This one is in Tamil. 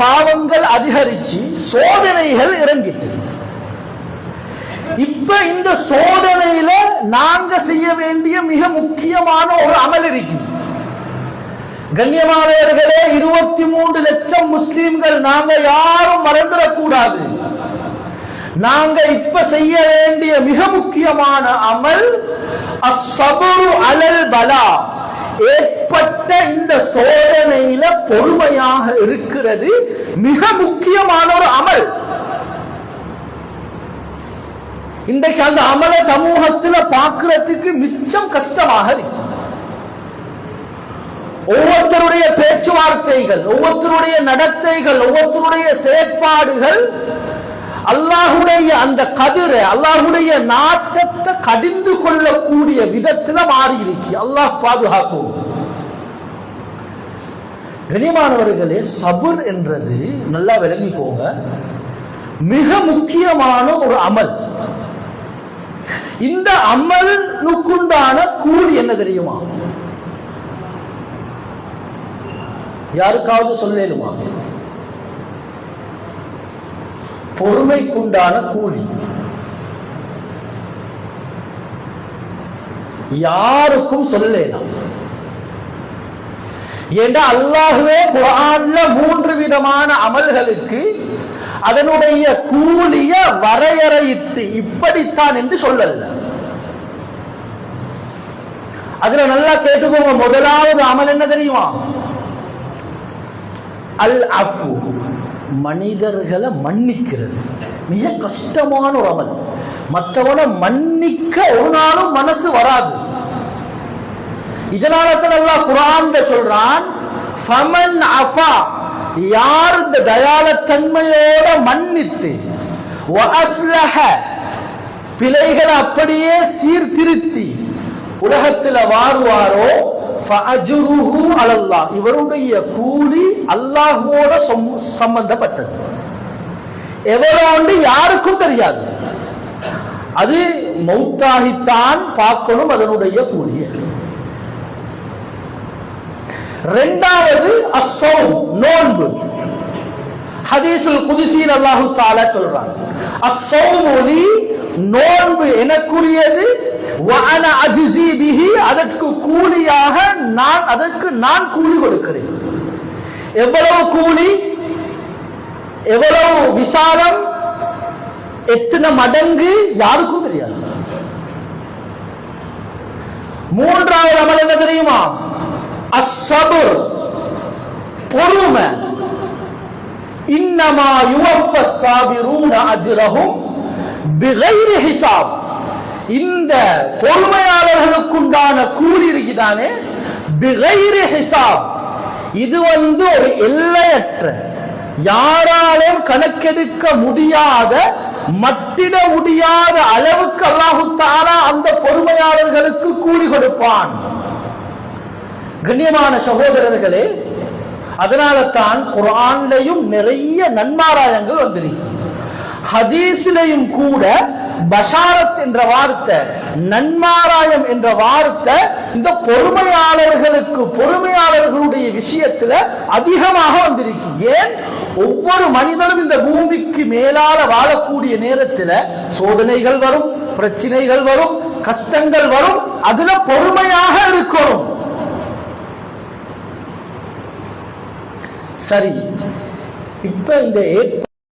பாவங்கள் அதிகரிச்சு சோதனைகள் இறங்கிட்டு. இப்ப இந்த சோதனையில நாங்க செய்ய வேண்டிய மிக முக்கியமான ஒரு அமல் இருக்கு கண்ணியமானவர்களே இருபத்தி மூன்று லட்சம் முஸ்லீம்கள் நாங்க யாரும் மறந்துடக்கூடாது. நாங்க இப்ப செய்ய வேண்டிய மிக முக்கியமான அமல் அஸ்ஸபுரு அலல் பலா ஏற்பட்ட இந்த சோதனையில பொறுமையாக இருக்கிறது மிக முக்கியமான ஒரு அமல். இன்றைக்கு அந்த அமல சமூகத்துல பாக்குறதுக்கு மிச்சம் கஷ்டமாக இருக்கு. ஒவ்வொருத்தருடைய பேச்சுவார்த்தைகள் ஒவ்வொருத்தருடைய நடத்தைகள் ஒவ்வொருத்தருடைய செயற்பாடுகள் அல்லாஹுடைய அந்த கதிரை அல்லாஹுடைய நாட்டத்தை கடிந்து கொள்ளக்கூடிய விதத்துல மாறி இருக்கு அல்லாஹ் பாதுகாக்கும். கனிமானவர்களே சபுர் என்றது நல்லா விளங்கிக்கோங்க மிக முக்கியமான ஒரு அமல். இந்த அமலுக்குண்டான கூலி என்ன தெரியுமா? யாருக்காவது சொல்லலுமா? பொறுமைக்குண்டான கூலி. யாருக்கும் சொல்லலாம் ஏன்னா அல்லாஹுவே குரான்ல மூன்று விதமான அமல்களுக்கு அதனுடைய கூலிய வரையறையிட்டு இப்படித்தான் என்று சொல்லல. அதுல நல்லா கேட்டுக்கோங்க முதலாவது அமல் என்ன தெரியுமா? அல் அஃபு மனிதர்களை மன்னிக்கிறது. மிக கஷ்டமான ஒரு அமல் மற்றவனை மன்னிக்க ஒரு நாளும் மனசு வராது. இதனால தான் அல்லாஹ் சொல்றான் ஃபமன் அஃபா. யார் இந்த தயாளத்தன்மையோட மன்னித்து வ அஸ்லஹ பிழைகளை அப்படியே சீர்திருத்தி உலகத்துல வாருவாரோ? ஃபஅஜ்ருஹு இவருடைய கூலி அல்லாஹுவோட சம்பந்தப்பட்டது. எவ்வளவு யாருக்கும் தெரியாது. அது மௌத்தாகித்தான் பார்க்கணும் அதனுடைய கூலியை. ரெண்டாவது அசௌ நோன்பு. ஹதீசுல் குதிசியில் அல்லாஹு தாலா சொல்றாங்க. அஸ்ஸௌம் ஒலி நோன்பு எனக்குரியது. வன அதிசி பிஹி அதற்கு கூலியாக நான் அதற்கு நான் கூலி கொடுக்கிறேன். எவ்வளவு கூலி? எவ்வளவு விசாலம் எத்தனை மடங்கு யாருக்கும் தெரியாது. மூன்றாவது அமல் என்ன தெரியுமா? அஸ்ஸபுர் பொறுமை. இன்னமா யுவப்ப சாபிரூன அஜிரகும் பிகைரு ஹிசாப். இந்த பொறுமையாளர்களுக்குண்டான கூலி இருக்குதானே? பிகைரு ஹிசாப். இது வந்து ஒரு எல்லையற்ற யாராலும் கணக்கெடுக்க முடியாத மட்டிட முடியாத அளவுக்கு அல்லாஹு அந்த பொறுமையாளர்களுக்கு கூலி கொடுப்பான். கண்ணியமான சகோதரர்களே அதனால தான் குரான்லையும் நிறைய நன்மாராயங்கள் வந்திருக்கு. ஹதீஸிலையும் கூட பஷாரத் என்ற வார்த்தை நன்மாராயம் என்ற வார்த்தை இந்த பொறுமையாளர்களுக்கு பொறுமையாளர்களுடைய விஷயத்துல அதிகமாக வந்திருக்கு. ஏன்? ஒவ்வொரு மனிதனும் இந்த பூமிக்கு மேலால வாழக்கூடிய நேரத்துல சோதனைகள் வரும் பிரச்சனைகள் வரும் கஷ்டங்கள் வரும் அதுல பொறுமையாக இருக்கணும். சரி இப்ப இந்த